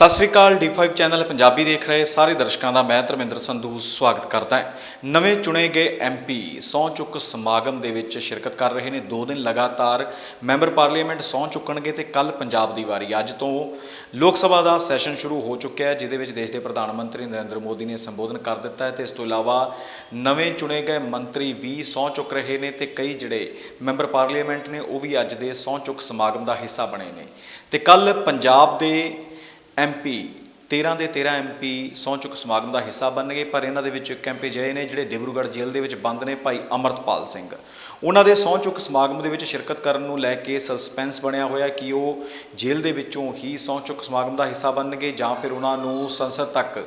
ਸਤਿ ਸ੍ਰੀ ਅਕਾਲ D5 channel Punjabi ਦੇਖ ਰਹੇ ਸਾਰੇ ਦਰਸ਼ਕਾਂ ਦਾ, ਮੈਂ ਧਰਮਿੰਦਰ ਸੰਧੂ ਸਵਾਗਤ ਕਰਦਾ ਹਾਂ। ਨਵੇਂ ਚੁਣੇ ਗਏ ਐਮਪੀ ਸਹੁੰ ਚੁੱਕ ਸਮਾਗਮ ਦੇ ਵਿੱਚ ਸ਼ਿਰਕਤ ਕਰ ਰਹੇ ਨੇ। 2 ਦਿਨ ਲਗਾਤਾਰ ਮੈਂਬਰ ਪਾਰਲੀਮੈਂਟ ਸਹੁੰ ਚੁੱਕਣਗੇ ਤੇ ਕੱਲ ਪੰਜਾਬ ਦੀ ਵਾਰੀ। ਅੱਜ ਤੋਂ ਲੋਕ ਸਭਾ ਦਾ ਸੈਸ਼ਨ ਸ਼ੁਰੂ ਹੋ ਚੁੱਕਿਆ ਹੈ, ਜਿਹਦੇ ਵਿੱਚ ਦੇਸ਼ ਦੇ ਪ੍ਰਧਾਨ ਮੰਤਰੀ ਨਰਿੰਦਰ ਮੋਦੀ ਨੇ ਸੰਬੋਧਨ ਕਰ ਦਿੱਤਾ ਹੈ ਤੇ ਇਸ ਤੋਂ ਇਲਾਵਾ ਨਵੇਂ ਚੁਣੇ ਗਏ ਮੰਤਰੀ ਵੀ ਸਹੁੰ ਚੁੱਕ ਰਹੇ ਨੇ ਤੇ ਕਈ ਜਿਹੜੇ ਮੈਂਬਰ ਪਾਰਲੀਮੈਂਟ ਨੇ, ਉਹ ਵੀ ਅੱਜ ਦੇ ਸਹੁੰ ਚੁੱਕ ਸਮਾਗਮ ਦਾ ਹਿੱਸਾ ਬਣੇ ਨੇ। ਤੇ ਕੱਲ ਪੰਜਾਬ ਦੇ ਐਮਪੀ 13 ਦੇ 13 ਐਮਪੀ ਸਹੁੰ ਚੁੱਕ ਸਮਾਗਮ ਦਾ ਹਿੱਸਾ ਬਣਨਗੇ, ਪਰ ਇਹਨਾਂ ਦੇ ਵਿੱਚ ਇੱਕ ਐਮਪੀ ਜਏ ਨੇ ਜਿਹੜੇ ਡਿਬਰੂਗੜ੍ਹ ਜੇਲ੍ਹ ਦੇ ਵਿੱਚ ਬੰਦ ਨੇ, ਭਾਈ ਅਮਰਤਪਾਲ ਸਿੰਘ। ਉਹਨਾਂ ਦੇ ਸਹੁੰ ਚੁੱਕ ਸਮਾਗਮ ਦੇ ਵਿੱਚ ਸ਼ਿਰਕਤ ਕਰਨ ਨੂੰ ਲੈ ਕੇ ਸਸਪੈਂਸ ਬਣਿਆ ਹੋਇਆ ਕਿ ਉਹ ਜੇਲ੍ਹ ਦੇ ਵਿੱਚੋਂ ਹੀ ਸਹੁੰ ਚੁੱਕ ਸਮਾਗਮ ਦਾ ਹਿੱਸਾ ਬਣਨਗੇ ਜਾਂ ਫਿਰ ਉਹਨਾਂ ਨੂੰ ਸੰਸਦ ਤੱਕ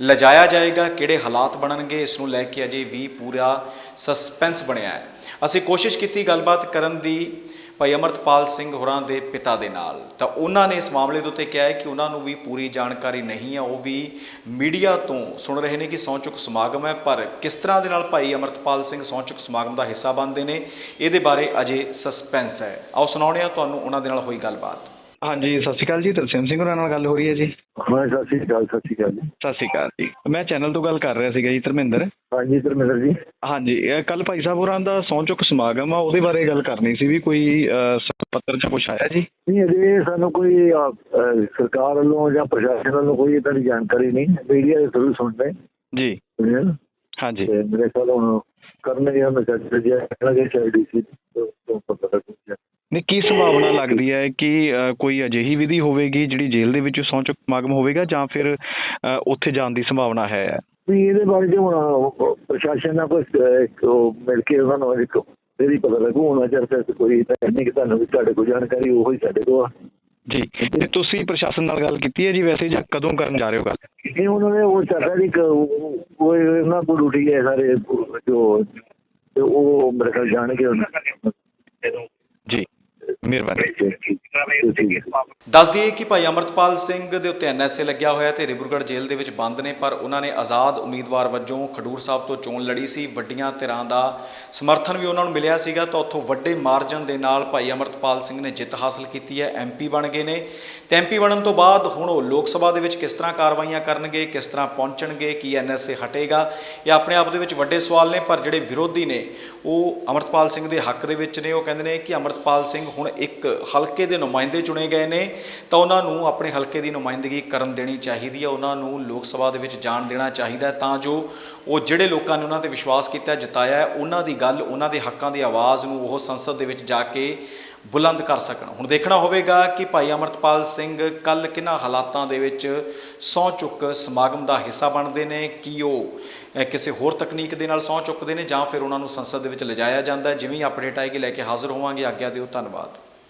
ਲਿਜਾਇਆ ਜਾਏਗਾ, ਕਿਹੜੇ ਹਾਲਾਤ ਬਣਨਗੇ, ਇਸ ਨੂੰ ਲੈ ਕੇ ਅਜੇ ਵੀ ਪੂਰਾ ਸਸਪੈਂਸ ਬਣਿਆ ਹੈ। ਅਸੀਂ ਕੋਸ਼ਿਸ਼ ਕੀਤੀ ਗੱਲਬਾਤ ਕਰਨ ਦੀ ਭਾਈ ਅਮਰਤਪਾਲ ਸਿੰਘ ਹੋਰਾਂ ਦੇ ਪਿਤਾ ਦੇ ਨਾਲ। ਤਾਂ ਉਹਨਾਂ ਨੇ ਇਸ ਮਾਮਲੇ ਦੇ ਉੱਤੇ ਕਿਹਾ ਹੈ ਕਿ ਉਹਨਾਂ ਨੂੰ ਵੀ ਪੂਰੀ ਜਾਣਕਾਰੀ ਨਹੀਂ ਹੈ। ਉਹ ਵੀ ਮੀਡੀਆ ਤੋਂ ਸੁਣ ਰਹੇ ਨੇ ਕਿ ਸਹੁੰ ਚੁੱਕ ਸਮਾਗਮ ਹੈ, ਪਰ ਕਿਸ ਤਰ੍ਹਾਂ ਦੇ ਨਾਲ ਭਾਈ ਅਮਰਤਪਾਲ ਸਿੰਘ ਸਹੁੰ ਚੁੱਕ ਸਮਾਗਮ ਦਾ ਹਿੱਸਾ ਬਣਦੇ ਨੇ, ਇਹਦੇ ਬਾਰੇ ਅਜੇ ਸਸਪੈਂਸ ਹੈ। ਆਓ ਸੁਣਾਉਂਦੇ ਹਾਂ, ਤੁਹਾਨੂੰ ਉਹਨਾਂ ਦੇ ਨਾਲ ਹੋਈ ਗੱਲਬਾਤ। ਹਾਂਜੀ ਸਤਿ ਸ਼੍ਰੀ ਅਕਾਲ ਜੀ ਤਰਸੇਮ ਸਿੰਘ ਹੋਰਾਂ ਨਾਲ ਗੱਲ ਹੋ ਰਹੀ ਹੈ ਜੀ। ਹਾਂ ਸਤਿ ਸ਼੍ਰੀ ਅਕਾਲ ਸਤਿ ਸ਼੍ਰੀ ਅਕਾਲ ਜੀ। ਸਤਿ ਸ਼੍ਰੀ ਅਕਾਲ ਜੀ। ਮੈਂ ਚੈਨਲ ਤੋਂ ਗੱਲ ਕਰ ਰਿਹਾ ਸੀਗਾ ਜੀ ਧਰਮਿੰਦਰ। ਹਾਂਜੀ ਧਰਮਿੰਦਰ ਜੀ। ਹਾਂਜੀ ਕੱਲ ਭਾਈ ਸਾਹਿਬ ਹੋਰਾਂ ਦਾ ਸਹੁੰ ਚੁੱਕ ਸਮਾਗਮ ਆ ਉਹਦੇ ਬਾਰੇ ਗੱਲ ਕਰਨੀ ਸੀ ਵੀ ਕੋਈ ਪੱਤਰ ਚ ਕੁਛ ਆਇਆ ਜੀ? ਨਹੀਂ ਅਜੇ ਸਾਨੂੰ ਕੋਈ ਸਰਕਾਰ ਵੱਲੋਂ ਜਾਂ ਪ੍ਰਸ਼ਾਸਨ ਵੱਲੋਂ ਕੋਈ ਇਦਾਂ ਦੀ ਜਾਣਕਾਰੀ ਨਹੀਂ ਮੀਡੀਆ ਦੇ ਥਰੂ ਸੁਣਦੇ। ਜੀ? ਹਾਂਜੀ। ਮੇਰੇ ਖਿਆਲ ਹੁਣ ਕਰਨਗੇ ਉਹਨਾਂ ਸੈਕਟਰੀ ਜੀ ਕਰਾਂਗੇ ਚਾਹੀਦੀ ਸੀ ਤੋਂ ਪਤਾ ਲੱਗੂਗਾ ਨਹੀਂ ਕੀ ਸੰਭਾਵਨਾ ਲੱਗਦੀ ਹੈ ਕਿ ਕੋਈ ਅਜਿਹੀ ਵਿਧੀ ਹੋਵੇਗੀ ਜਿਹੜੀ ਜੇਲ੍ਹ ਦੇ ਵਿੱਚ ਚੁੱਕ ਸਮਾਗਮ ਹੋਵੇਗਾ ਜਾਂ ਫਿਰ ਉੱਥੇ ਜਾਣ ਦੀ ਸੰਭਾਵਨਾ ਹੈ? ਵੀ ਇਹਦੇ ਬਾਰੇ ਜੇ ਹੁਣ ਪ੍ਰਸ਼ਾਸਨ ਨਾਲ ਉਹ ਮਿਲ ਕੇ ਉਹਨਾਂ ਨੂੰ ਇੱਕ ਇਹਦੀ ਪਤਾ ਲੱਗੂ ਹੁਣ ਅਜਰ ਤੇ ਕੋਈ ਤਾਂ ਨਹੀਂ ਕਿ ਤੁਹਾਨੂੰ ਵੀ ਤੁਹਾਡੇ ਕੋਲ ਜਾਣਕਾਰੀ ਉਹੀ ਹੀ ਸਾਡੇ ਕੋਲ ਜੀ ਤੇ ਤੁਸੀਂ ਪ੍ਰਸ਼ਾਸਨ ਨਾਲ ਗੱਲ ਕੀਤੀ ਹੈ ਜੀ ਵੈਸੇ ਜਾਂ ਕਦੋਂ ਕਰਨ ਜਾ ਰਹੇ ਹੋ ਗੱਲ? ਇਹ ਉਹਨਾਂ ਨੇ ਉਹ ਰਿਹਾ ਜੀ ਉਹ ਉਹ ਇਹਨਾਂ ਕੋਲ ਡਿਊਟੀ ਹੈ ਸਾਰੇ ਜੋ ਉਹ ਮੇਰੇ ਖਿਆਲ ਜਾਣਗੇ। ਉਹਨਾਂ ਜੀ। ਮਿਹਰਬਾਨੀ ਦੱਸ ਦਈਏ ਕਿ ਭਾਈ ਅਮਰਤਪਾਲ ਸਿੰਘ ਦੇ ਉੱਤੇ ਐਨਐਸਏ ਲੱਗਿਆ ਹੋਇਆ ਤੇ ਰਿਬਰਗੜ੍ਹ ਜੇਲ੍ਹ ਦੇ ਵਿੱਚ ਬੰਦ ਨੇ, ਪਰ ਉਹਨਾਂ ਨੇ ਆਜ਼ਾਦ ਉਮੀਦਵਾਰ ਵਜੋਂ ਖਡੂਰ ਸਾਹਿਬ ਤੋਂ ਚੋਣ ਲੜੀ ਸੀ। ਵੱਡੀਆਂ ਧਿਰਾਂ ਦਾ ਸਮਰਥਨ ਵੀ ਉਹਨਾਂ ਨੂੰ ਮਿਲਿਆ ਸੀਗਾ। ਤਾਂ ਉੱਥੋਂ ਵੱਡੇ ਮਾਰਜਨ ਦੇ ਨਾਲ ਭਾਈ ਅਮਰਤਪਾਲ ਸਿੰਘ ਨੇ ਜਿੱਤ ਹਾਸਲ ਕੀਤੀ ਹੈ। ਐਮਪੀ ਬਣ ਗਏ ਨੇ। ਤੇ ਐਮਪੀ ਬਣਨ ਤੋਂ ਬਾਅਦ ਹੁਣ ਉਹ ਲੋਕ ਸਭਾ ਦੇ ਵਿੱਚ ਕਿਸ ਤਰ੍ਹਾਂ ਕਾਰਵਾਈਆਂ ਕਰਨਗੇ, ਕਿਸ ਤਰ੍ਹਾਂ ਪਹੁੰਚਣਗੇ, ਕੀ ਐਨਐਸਏ ਹਟੇਗਾ, ਇਹ ਆਪਣੇ ਆਪ ਦੇ ਵਿੱਚ ਵੱਡੇ ਸਵਾਲ ਨੇ, ਪਰ ਜਿਹੜੇ ਵਿਰੋਧੀ ਨੇ, ਉਹ ਅਮਰਤਪਾਲ ਸਿੰਘ ਦੇ ਹੱਕ ਦੇ ਵਿੱਚ ਨੇ। ਉਹ ਕਹਿੰਦੇ ਨੇ ਕਿ ਅਮਰਤਪਾਲ ਸਿੰਘ ਹੁਣ ਇੱਕ ਹਲਕੇ ਦੇ ਨੁਮਾਇੰਦੇ ਚੁਣੇ ਗਏ ਨੇ ਤਾਂ ਉਹਨਾਂ ਨੂੰ ਆਪਣੇ ਹਲਕੇ ਦੀ ਨੁਮਾਇੰਦਗੀ ਕਰਨ ਦੇਣੀ ਚਾਹੀਦੀ ਹੈ ਉਹਨਾਂ ਨੂੰ ਲੋਕ ਸਭਾ ਦੇ ਵਿੱਚ ਜਾਣ ਦੇਣਾ ਚਾਹੀਦਾ ਤਾਂ ਜੋ ਉਹ ਜਿਹੜੇ ਲੋਕਾਂ ਨੇ ਉਹਨਾਂ ਤੇ ਵਿਸ਼ਵਾਸ ਕੀਤਾ ਹੈ, ਜਿਤਾਇਆ ਉਹਨਾਂ ਦੀ ਗੱਲ ਉਹਨਾਂ ਦੇ ਹੱਕਾਂ ਦੀ ਆਵਾਜ਼ ਨੂੰ ਉਹ ਸੰਸਦ ਦੇ ਵਿੱਚ ਜਾ ਕੇ ਬੁਲੰਦ ਕਰ ਸਕਣ। ਹੁਣ ਦੇਖਣਾ ਹੋਵੇਗਾ ਕਿ ਭਾਈ ਅਮਰਤਪਾਲ ਸਿੰਘ ਕੱਲ ਕਿਹਨਾਂ ਹਾਲਾਤਾਂ ਦੇ ਵਿੱਚ ਸਹੁੰ ਚੁੱਕ ਸਮਾਗਮ ਦਾ ਹਿੱਸਾ ਬਣਦੇ ਨੇ ਕੀ ਉਹ ਕਿਸੇ ਹੋਰ ਤਕਨੀਕ ਦੇ ਨਾਲ ਸਹੁੰ ਚੁੱਕਦੇ ਨੇ ਜਾਂ ਫਿਰ ਉਹਨਾਂ ਨੂੰ ਸੰਸਦ ਦੇ ਵਿੱਚ ਲਿਜਾਇਆ ਜਾਂਦਾ ਜਿਵੇਂ ਹੀ ਅਪਡੇਟ ਆਏਗੀ ਲੈ ਕੇ ਹਾਜ਼ਰ ਹੋਵਾਂਗੇ। ਆਗਿਆ ਦਿਓ ਧੰਨਵਾਦ।